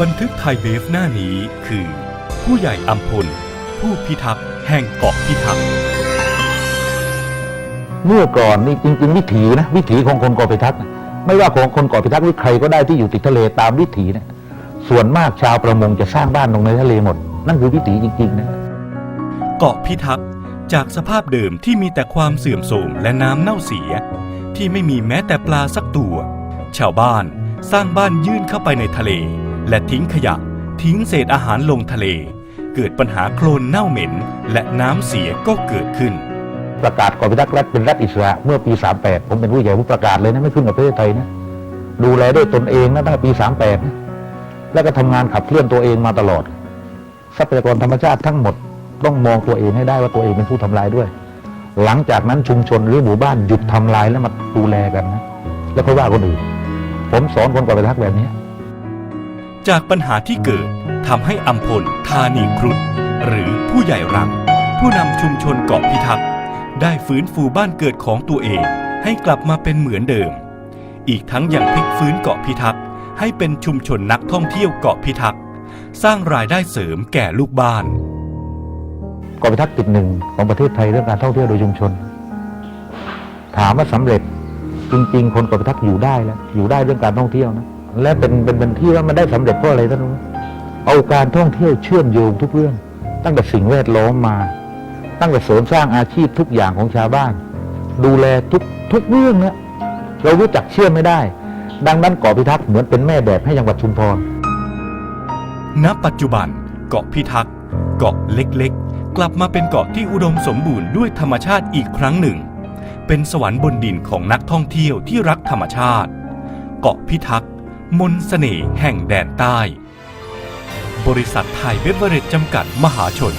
บันทึกไทยเบฟหน้านี้คือ ผู้ใหญ่อัมพล ผู้พิทักษ์แห่งเกาะพิทักษ์เมื่อก่อนนี่จริง ๆ วิถีนะวิถีของคนเกาะพิทักษ์นะไม่ว่าของคนเกาะพิทักษ์หรือใครก็ได้ที่อยู่ติดทะเลตามวิถีเนี่ยส่วนมากชาวประมงจะสร้างบ้านลงในทะเลหมด นั่นคือวิถีจริง ๆ นะ เกาะพิทักษ์จากสภาพเดิมที่มีแต่ความเสื่อมโทรมและน้ำเน่าเสีย ที่ไม่มีแม้แต่ปลาสักตัว ชาวบ้านสร้างบ้านยื่นเข้าไปในทะเล และทิ้งขยะ ทิ้งเศษอาหารลงทะเล เกิดปัญหาโคลนเน่าเหม็น และน้ำเสียก็เกิดขึ้น ประกาศเกาะพิทักษ์รัฐเป็นรัฐอิสระเมื่อปี 38 ผมเป็นผู้ใหญ่ผู้ประกาศเลยนะไม่ขึ้นกับประเทศไทยนะดูแลด้วยตนเองนะตั้งแต่ปี 38นะแล้วก็ทำงานขับเคลื่อนตัวเองมาตลอด ทรัพยากรธรรมชาติทั้งหมดต้องมองตัวเองให้ได้ว่าตัวเองเป็นผู้ทำลายด้วย หลังจากนั้นชุมชนหรือหมู่บ้านหยุดทำลายแล้วมาดูแลกันนะ แล้วค่อยว่าคนอื่น ผมสอนคนเกาะพิทักแบบนี้ จากปัญหาที่เกิดทำให้อัมพลธานีครุฑหรือผู้ใหญ่รัง ผู้นำชุมชนเกาะพิทักษ์ได้ฟื้นฟูบ้านเกิดของตัวเองให้กลับมาเป็นเหมือนเดิม อีกทั้งยังพลิกฟื้นเกาะพิทักษ์ให้เป็นชุมชนนักท่องเที่ยวเกาะพิทักษ์สร้างรายได้เสริมแก่ลูกบ้านเกาะพิทักษ์ติดหนึ่งของประเทศไทยเรื่องการท่องเที่ยวโดยชุมชน ถามว่าสำเร็จจริง ๆ คนเกาะพิทักษ์อยู่ได้แล้วอยู่ได้เรื่องการท่องเที่ยวนะ และเป็นเป็นเป็นที่ว่ามันได้สำเร็จเพราะอะไรท่านรู้เอาการท่องเที่ยวเชื่อมโยงทุกเรื่อง ตั้งแต่สิ่งแวดล้อมมา ตั้งแต่เสริมสร้างอาชีพทุกอย่างของชาวบ้าน ดูแลทุกทุกเรื่องเนี่ยเรารู้จักเชื่อมไม่ได้ ดังนั้นเกาะพิทักษ์เหมือนเป็นแม่แบบให้จังหวัดชุมพรณปัจจุบันเกาะพิทักษ์เกาะเล็กๆ กลับมาเป็นเกาะที่อุดมสมบูรณ์ด้วยธรรมชาติอีกครั้งหนึ่ง เป็นสวรรค์บนดินของนักท่องเที่ยวที่รักธรรมชาติ เกาะพิทักษ์ มนสเสน่ห์แห่งแดนใต้ บริษัทไทยเบเวอเรจจำกัดมหาชน